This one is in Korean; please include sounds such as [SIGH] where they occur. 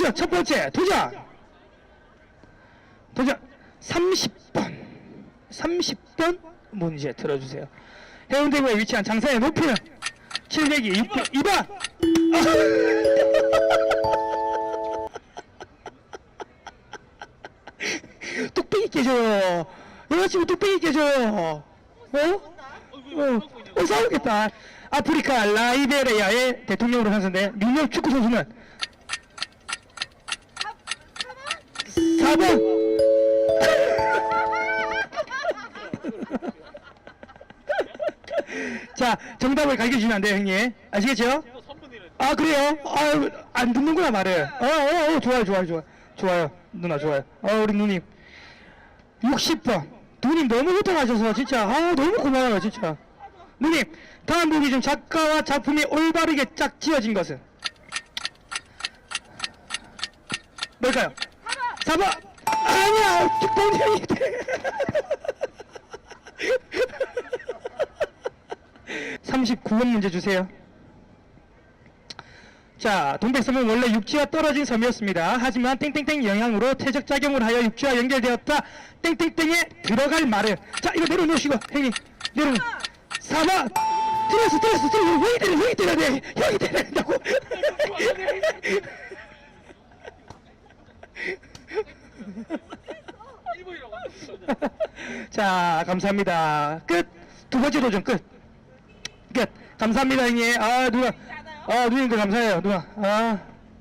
도전 첫 번째 도전. 도전. 30번. 30번 문제 들어주세요. 해운대구에 위치한 장사의 높이는 702 6번 2번. 뚝배기 깨져요. 여자친구 뚝배기 깨져요. 어? 어, 어 싸우겠다. 아프리카 라이베리아의 대통령으로 선선된 민영 축구 선수는 4번 [LAUGHS] 자 정답을 가르쳐 주면 안 돼요 형님. 아시겠죠? 아 그래요? 아안 듣는구나 말을. 어어 어, 좋아요 좋아요 좋아요. 좋아요 누나 좋아요. 어 우리 누님. 60번. 누님 너무 호탕하셔서 진짜 아 너무 고마워요 진짜. 누님 다음 보기 중 작가와 작품이 올바르게 짝 지어진 것은? 뭘까요? 4번 아니야 축봉형이 돼 39번 문제 주세요 자, 동백섬은 원래 육지와 떨어진 섬이었습니다. 하지만 땡땡땡 영향으로 퇴적 작용을 하여 육지와 연결되었다. 땡땡땡에 들어갈 말을. 자, 이거 내려놓으시고, 형님. 내려. 4번! 들었어, 들었어, 들었어. 형이 때려, 형이 때려야 돼. 형이 때려야 된다고. [LAUGHS] [LAUGHS] 자, 감사합니다. 끝. 두 번째 도전 끝. 끝. 감사합니다, 형님. 아, 누가. 아, 누님들 감사해요, 누가. 아.